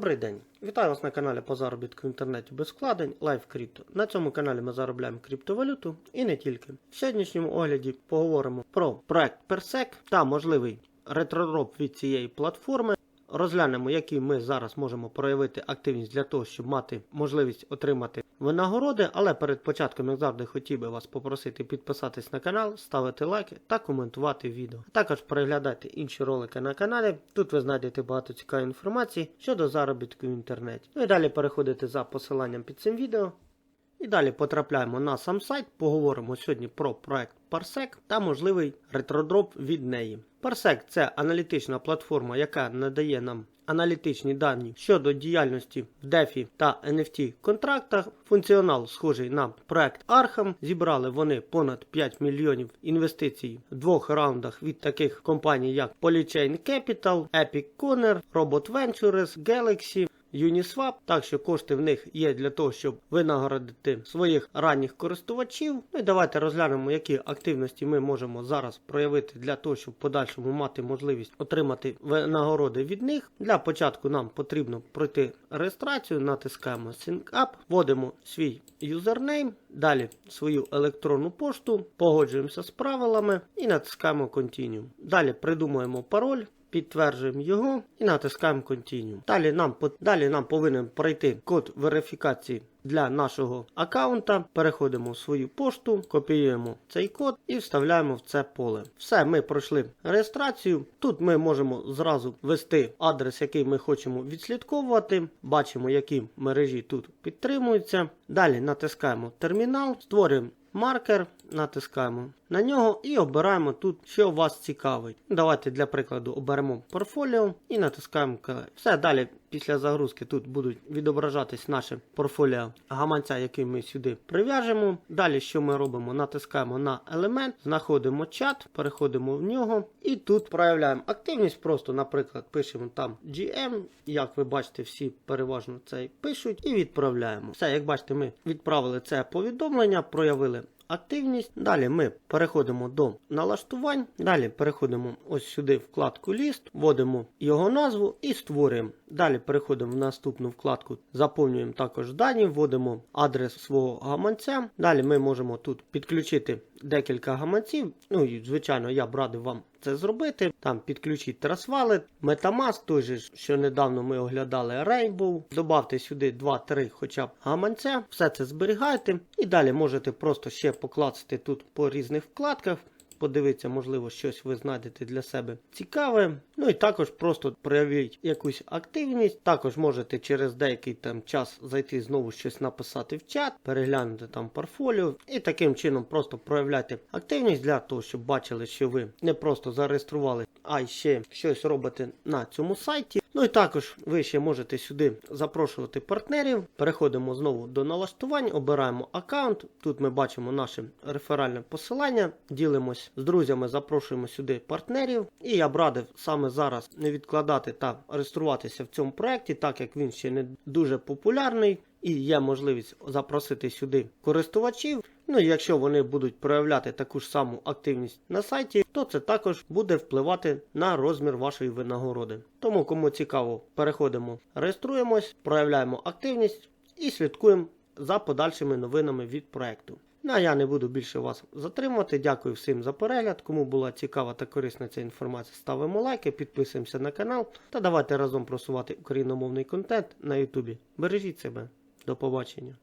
Добрий день! Вітаю вас на каналі по заробітку в інтернеті без вкладень Live Crypto. На цьому каналі ми заробляємо криптовалюту і не тільки. В сьогоднішньому огляді поговоримо про проект Persec та можливий ретророб від цієї платформи. Розглянемо, які ми зараз можемо проявити активність для того, щоб мати можливість отримати винагороди. Але перед початком, як завжди, хотів би вас попросити підписатись на канал, ставити лайки та коментувати відео. Також переглядайте інші ролики на каналі. Тут ви знайдете багато цікавої інформації щодо заробітку в інтернеті. Ну і далі переходите за посиланням під цим відео. І далі потрапляємо на сам сайт, поговоримо сьогодні про проект Parsec та можливий ретродроп від неї. Parsec – це аналітична платформа, яка надає нам аналітичні дані щодо діяльності в DeFi та NFT контрактах. Функціонал схожий на проект Arkham. Зібрали вони понад 5 мільйонів інвестицій в двох раундах від таких компаній, як Polychain Capital, Epic Corner, Robot Ventures, Galaxy. Uniswap, так що кошти в них є для того, щоб винагородити своїх ранніх користувачів. Ну і давайте розглянемо, які активності ми можемо зараз проявити для того, щоб в подальшому мати можливість отримати винагороди від них. Для початку нам потрібно пройти реєстрацію, натискаємо Sync Up, вводимо свій юзернейм, далі свою електронну пошту, погоджуємося з правилами і натискаємо Continue. Далі придумуємо пароль. Підтверджуємо його і натискаємо Continue. Далі нам, далі нам повинен пройти код верифікації для нашого аккаунта. Переходимо в свою пошту, копіюємо цей код і вставляємо в це поле. Все, ми пройшли реєстрацію. Тут ми можемо зразу ввести адрес, який ми хочемо відслідковувати. Бачимо, які мережі тут підтримуються. Далі натискаємо термінал, створюємо маркер, натискаємо на нього і обираємо тут, що вас цікавить. Давайте для прикладу оберемо портфоліо і натискаємо КЛ. Все далі після загрузки тут будуть відображатись наше портфоліо гаманця, який ми сюди прив'яжемо. Далі, що ми робимо? Натискаємо на елемент, знаходимо чат, переходимо в нього і тут проявляємо активність. Просто, наприклад, пишемо там GM. Як ви бачите, всі переважно це пишуть і відправляємо. Все, як бачите, ми відправили це повідомлення, проявили активність. Далі ми переходимо до налаштувань. Далі переходимо ось сюди вкладку ліст, вводимо його назву і створюємо. Далі переходимо в наступну вкладку, заповнюємо також дані, вводимо адрес свого гаманця. Далі ми можемо тут підключити декілька гаманців. Ну і звичайно, я б радив вам це зробити. Там підключіть трасвали, Metamask, той же, що недавно ми оглядали Rainbow. Добавте сюди 2-3 хоча б гаманця. Все це зберігайте. І далі можете просто ще покласти тут по різних вкладках. Подивитися, можливо, щось ви знайдете для себе цікаве. Ну і також просто проявіть якусь активність. Також можете через деякий там час зайти знову щось написати в чат, переглянути там портфоліо. І таким чином просто проявляйте активність для того, щоб бачили, що ви не просто зареєстрували, а ще щось робите на цьому сайті. Ну і також ви ще можете сюди запрошувати партнерів. Переходимо знову до налаштувань, обираємо аккаунт. Тут ми бачимо наше реферальне посилання, ділимось з друзями, запрошуємо сюди партнерів. І я б радив саме зараз не відкладати та реєструватися в цьому проєкті, так як він ще не дуже популярний. І є можливість запросити сюди користувачів. Ну і якщо вони будуть проявляти таку ж саму активність на сайті, то це також буде впливати на розмір вашої винагороди. Тому, кому цікаво, переходимо, реєструємось, проявляємо активність і слідкуємо за подальшими новинами від проекту. Ну а я не буду більше вас затримувати. Дякую всім за перегляд. Кому була цікава та корисна ця інформація, ставимо лайки, підписуємося на канал та давайте разом просувати україномовний контент на Ютубі. Бережіть себе. До побачення.